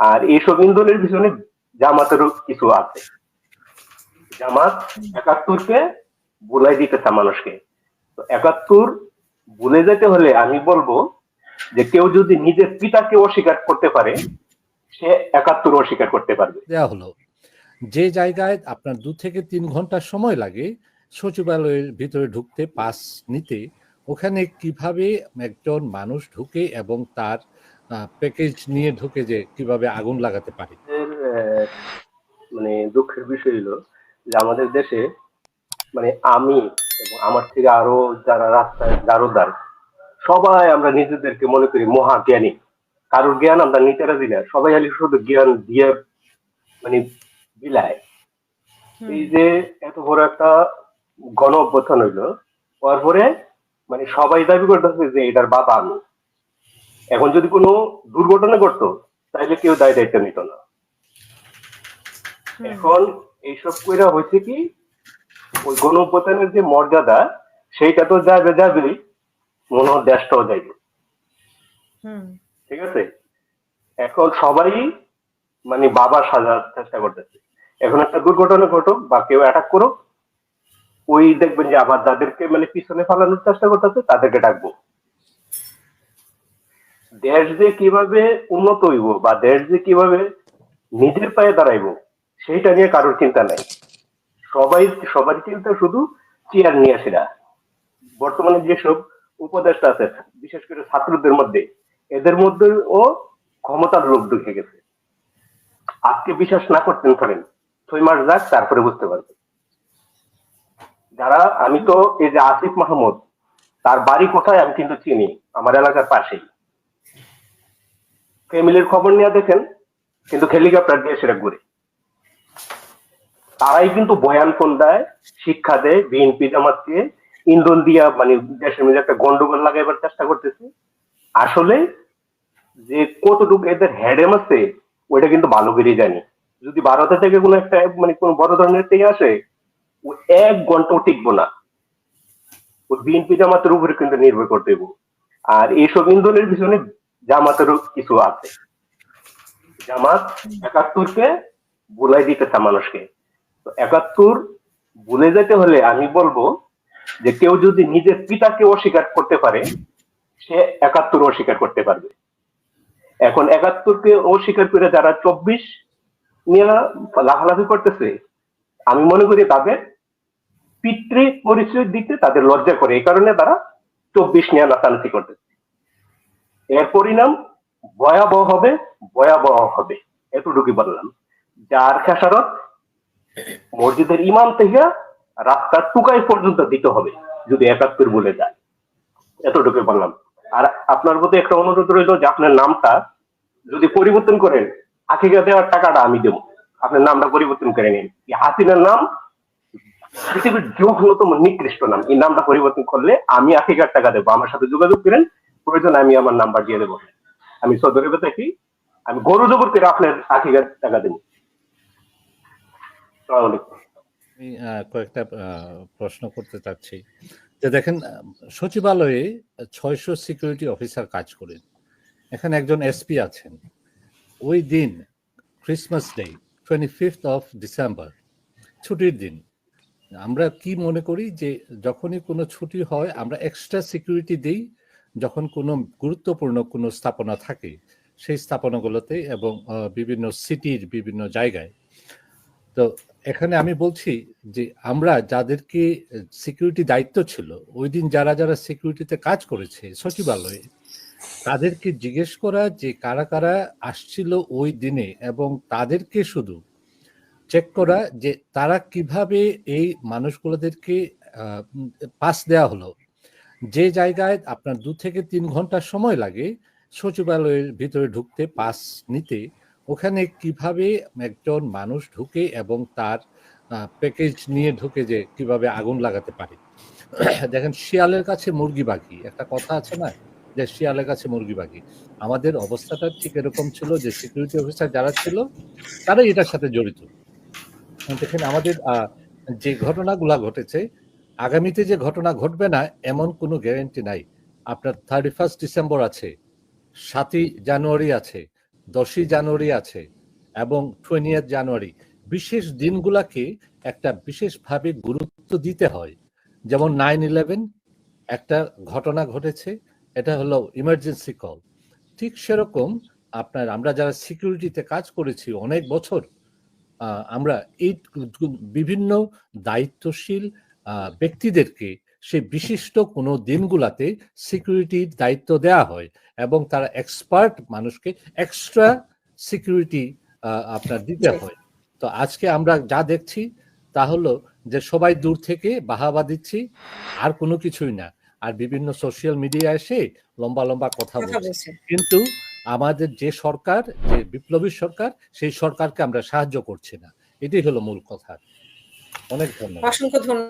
আর এইসব ইন্ধনের পিছনে জামাতেরও কিছু আছে। জামাত একাত্তরকে বুলাই দিতেছে মানুষকে। তো একাত্তর ভুলে যেতে হলে আমি বলব যে কেউ যদি নিজের পিতাকে অস্বীকার করতে পারে, সে একাত্তর অস্বীকার করতে পারবে। দেওয়া হলো। যে জায়গায় আপনার দু থেকে তিন ঘণ্টা সময় লাগে, সচিবালয়ের ভিতরে ঢুকতে, পাস নিতে, ওখানে কীভাবে একজন মানুষ ঢুকে এবং তার প্যাকেজ নিয়ে ঢুকে যে কীভাবে আগুন লাগাতে পারি। মানে দুঃখের বিষয় হলো যে আমাদের দেশে মানে আমি এবং আমার থেকে আরও যারা রাস্তায় দারোদার সবাই আমরা নিজেদেরকে মনে করি মহা জ্ঞানী কারোর জ্ঞান আমরা নিতে রাজি না সবাই খালি শুধু জ্ঞান দিয়ে মানে বিলায়। এই যে এত বড় একটা গণ অভ্যুত্থান হইল তারপরে মানে সবাই দাবি করতেছে যে এটার বাবা আমি। এখন যদি কোনো দুর্ঘটনা ঘটতো তাহলে কেউ দায় দায়িত্ব নিত না। এখন এইসব কইরা হয়েছে কি ওই গণ অভ্যুত্থানের যে মর্যাদা সেইটা তো যাবে যাবেই মনে হয় দেশটাও যাইবে। হুম। ঠিক আছে? এখন সবাই মানে বাবা সাজার চেষ্টা করতেছে। এখন একটা দুর্ঘটনা ঘটুক বা কেউ অ্যাটাক করুক ওই দেখবেন যে আবার যাদেরকে মানে পিছনে ফালানোর চেষ্টা করতেছে তাদেরকে ডাকবো। দেশ যে কীভাবে উন্নত হইব বা দেশ যে কীভাবে নিজের পায়ে দাঁড়াইব, সেইটা নিয়ে কারোর চিন্তা নাই। সবাই, সবার চিন্তা শুধু চেয়ার নিয়ে আসেরা বর্তমানে যেসব উপদেষ্টা আছে, বিশেষ করে ছাত্রদের মধ্যে, এদের মধ্যে ও ক্ষমতার লোক ঢুকে গেছে। আজকে বিশ্বাস না করতেন পারেন ছয় মাস যাক, তারপরে বুঝতে পারবেন। যারা, আমি তো এই যে আসিফ মাহমুদ, তার বাড়ি কোথায় আমি কিন্তু চিনি, আমার এলাকার পাশেই। ফ্যামিলির খবর নিয়ে দেখেন, কিন্তু হেলিকপ্টার দিয়ে সেটা ঘুরে। তারাই কিন্তু বয়ান ফোন দেয়, শিক্ষা দেয়, বিএনপি জামাতকে, ইন্ধন দিয়া মানে দেশের মধ্যে একটা গন্ডগোল লাগাইবার চেষ্টা করতেছে। আসলে যে কতটুকু এদের হ্যাডেম আছে, ওইটা কিন্তু ভালো করে জানি। যদি ভারতে থেকে কোনো একটা মানে কোনো বড় ধরনের থেকে আসে, ও এক ঘন্টাও টিকবো না। ওই বিএনপি জামাতের উপরে কিন্তু নির্ভর করতে আর এইসব ইন্ধনের পিছনে জামাতেরও কিছু আছে। জামাত একাত্তরকে বুলাই দিতেছে মানুষকে। তো একাত্তর ভুলে যেতে হলে আমি বলব যে কেউ যদি নিজের পিতাকে অস্বীকার করতে পারে, সে একাত্তর অস্বীকার করতে পারবে। এখন একাত্তরকে অস্বীকার করে যারা চব্বিশ নিয়ে লাফালাফি করতেছে, আমি মনে করি তাদের পিতৃ পরিচয় দিতে তাদের লজ্জা করে। এই কারণে তারা চব্বিশ নিয়ে নাচানাচি করতেছে। এর পরিণাম ভয়াবহ হবে ভয়াবহ হবে। এতটুকু বললাম। যার খেসারত মসজিদের ইমাম থেকে রাস্তার টুকাই পর্যন্ত দিতে হবে, যদি একাত্তর বলে যায়। এতটুকু বললাম। আর আপনার প্রতি একটা অনুরোধ রইল যে আপনার নামটা যদি পরিবর্তন করেন, আখিকা দেওয়ার টাকাটা আমি দেবো। আপনার নামটা পরিবর্তন করে নিন। হাসিনার নাম পৃথিবীর যোগ্যতম নিকৃষ্ট নাম। এই নামটা পরিবর্তন করলে আমি আখিকার টাকা দেবো। আমার সাথে যোগাযোগ করেন। প্রয়োজন আমি আমার নাম্বার দিয়ে দেবো। আমি সৌদি থাকি আমি গরু জবর করে আপনার আখিকার টাকা কয়েকটা প্রশ্ন করতে চাচ্ছি। যে দেখেন সচিবালয়ে ছয়শো সিকিউরিটি অফিসার কাজ করেন। এখানে একজন এসপি আছেন। ওই দিন Christmas day twenty fifth of December ছুটির দিন। আমরা কি মনে করি যে যখনই কোনো ছুটি হয়, আমরা এক্সট্রা সিকিউরিটি দিই যখন কোনো গুরুত্বপূর্ণ কোনো স্থাপনা থাকে, সেই স্থাপনাগুলোতে এবং বিভিন্ন সিটির বিভিন্ন জায়গায়। তো এখানে আমি বলছি যে আমরা যাদেরকে সিকিউরিটি দায়িত্ব ছিল, ওই দিন যারা যারা সিকিউরিটিতে কাজ করেছে, সচিবালয়ে, তাদেরকে জিজ্ঞেস করা যে কারা কারা আসছিল ওই দিনে এবং তাদেরকে শুধু চেক করা যে তারা কীভাবে এই মানুষগুলোদেরকে পাস দেওয়া হলো। যে জায়গায় আপনার দু থেকে তিন ঘণ্টা সময় লাগে, সচিবালয়ের ভিতরে ঢুকতে পাস নিতে, ওখানে কীভাবে একজন মানুষ ঢুকে এবং তার প্যাকেজ নিয়ে ঢুকে যে কীভাবে আগুন লাগাতে পারে। দেখেন, শিয়ালের কাছে মুরগি বাকি একটা কথা আছে না, যে শিয়ালের কাছে মুরগি বাকি আমাদের অবস্থাটা ঠিক এরকম ছিল যে সিকিউরিটি অফিসার যারা ছিল তারা এটার সাথে জড়িত। দেখেন, আমাদের যে ঘটনাগুলা ঘটেছে আগামীতে যে ঘটনা ঘটবে না, এমন কোনো গ্যারেন্টি নাই। আপনার থার্টি ফার্স্ট ডিসেম্বর আছে, সাতই জানুয়ারি আছে, দশই জানুয়ারি আছে, এবং টোয়েন্টিয়েথ জানুয়ারি। বিশেষ দিনগুলাকে একটা বিশেষভাবে গুরুত্ব দিতে হয়। যেমন নাইন ইলেভেন একটা ঘটনা ঘটেছে, এটা হলো ইমার্জেন্সি কল ঠিক সেরকম আপনার, আমরা যারা সিকিউরিটিতে কাজ করেছি অনেক বছর আমরা এই বিভিন্ন দায়িত্বশীল ব্যক্তিদেরকে সেই বিশিষ্ট কোনো দিনগুলাতে সিকিউরিটির দায়িত্ব দেওয়া হয় এবং তারা এক্সপার্ট মানুষকে এক্সট্রা সিকিউরিটি আপনার দিতে হয়। তো আজকে আমরা যা দেখছি তা হলো যে সবাই দূর থেকে বাহাবা দিচ্ছি আর কোনো কিছুই না। আর বিভিন্ন সোশ্যাল মিডিয়া এসে লম্বা লম্বা কথা বলছে। কিন্তু আমাদের যে সরকার যে বিপ্লবী সরকার সেই সরকারকে আমরা সাহায্য করছি না। এটাই হলো মূল কথা। অনেক ধন্যবাদ। অসংখ্য ধন্যবাদ।